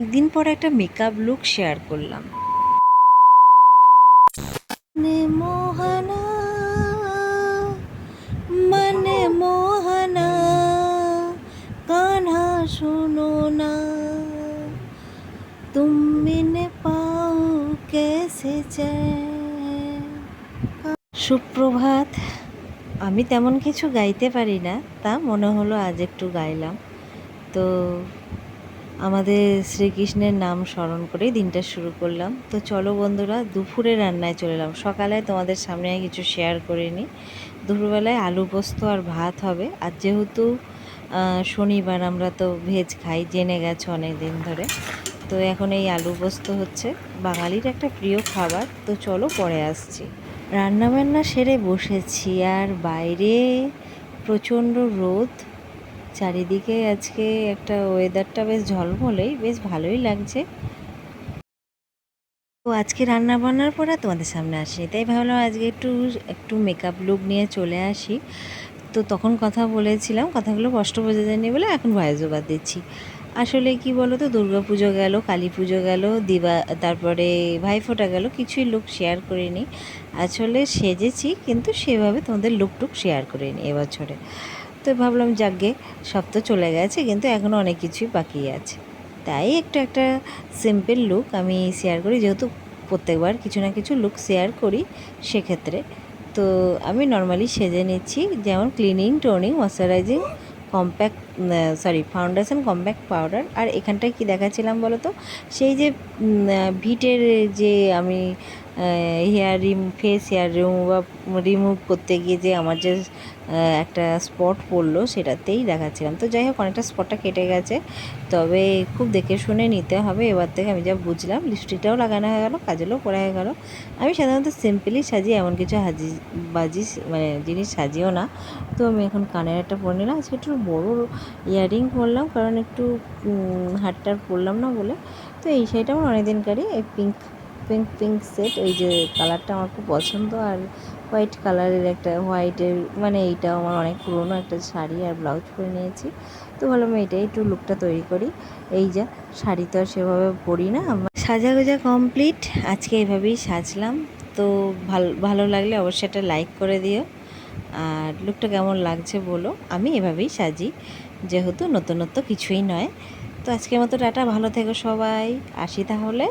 একদিন পর একটা মেকআপ লুক শেয়ার করলাম। মনে মোহনা কানা শুনো না। তুমি পাও কেসে সুপ্রভাত আমি তেমন কিছু গাইতে পারি না তা মনে হলো আজ একটু গাইলাম। তো আমাদের শ্রীকৃষ্ণের নাম স্মরণ করে দিনটা শুরু করলাম। তো চলো বন্ধুরা, দুপুরে রান্নায় চলে এলাম। সকালে তোমাদের সামনে কিছু শেয়ার করে নিই দুপুরবেলায় আলু পোস্ত আর ভাত হবে। আর যেহেতু শনিবার আমরা তো ভেজ খাই, জেনে গেছো অনেক দিন ধরে। তো এখন এই আলু পোস্ত হচ্ছে বাঙালির একটা প্রিয় খাবার। তো চলো পরে আসছি। রান্নাবান্না সেরে বসেছি। আর বাইরে প্রচণ্ড রোদ। চারিদিকে আজকে একটা ওয়েদারটা বেশ ঝলমলেই, বেশ ভালোই লাগছে। তো আজকে রান্না বান্নার পর তোমাদের সামনে আসি তাই ভাবলাম আজকে একটু একটু মেকআপ লুক নিয়ে চলে আসি। তো তখন কথা বলেছিলাম, কথাগুলো কষ্ট বোঝা যায়নি বলে এখন ভয়েস ওভার দিচ্ছি। আসলে কি বলো তো দুর্গা পুজো গেল কালী পুজো গেল, দিবা, তারপরে ভাইফোঁটা গেল, কিছুই লুক শেয়ার করিনি। আসলে সেজেছি, কিন্তু সেভাবে তোমাদের লুক টুক শেয়ার করিনি এবছরে। তো ভাবলাম যাকগে সব তো চলে গেছে, কিন্তু এখনও অনেক কিছুই বাকি আছে। তাই একটু একটা সিম্পল লুক আমি শেয়ার করি, যেহেতু প্রত্যেকবার কিছু না কিছু লুক শেয়ার করি সেক্ষেত্রে। তো আমি নর্মালি সেজে নিচ্ছি, যেমন cleaning toning moisturising compact sorry foundation compact powder আর এখানটায় কি দেখাচ্ছিলাম বলো তো সেই যে ভিটের যে আমি হেয়ার রিম ফেস হেয়ার রিমুভ রিমুভ করতে গিয়ে যে আমার যে একটা স্পট পড়ল সেটাতেই দেখাচ্ছিলাম। তো যাই হোক অনেকটা স্পটটা কেটে গেছে। তবে খুব দেখে শুনে নিতে হবে। এবার থেকে আমি যা বুঝলাম লিপস্টিকটাও লাগানো হয়ে গেলো কাজলও পরা হয়ে গেলো। আমি সাধারণত সিম্পলি সাজি এমন কিছু হাজি বাজি মানে জিনিস সাজিও না। তো আমি এখন কানের একটা পরে নিলাম। আজকে একটু বড় ইয়াররিং পরলাম কারণ একটু উম, হারটার পরলাম না বলে। তো এই শাড়িটা আমার অনেকদিনকারই এই পিঙ্ক পিঙ্ক পিঙ্ক সেট এই যে কালারটা আমার খুব পছন্দ, আর হোয়াইট কালারের একটা হোয়াইটের মানে এইটাও আমার অনেক পুরনো একটা শাড়ি আর ব্লাউজ পরে নিয়েছি। তো ভাবলাম এটাই একটু লুকটা তৈরি করি। এই যা, শাড়ি তো আর সেভাবে পরি না। সাজা গোজা কমপ্লিট আজকে এভাবেই সাজলাম। তো ভালো ভালো লাগলে অবশ্যই একটা লাইক করে দিও। আর লুকটা কেমন লাগছে বলো, আমি এভাবেই সাজি। যেহেতু নতুনত্ব কিছুই নয়। তো আজকের মতো টাটা, ভালো থেকো সবাই। আসি তাহলে।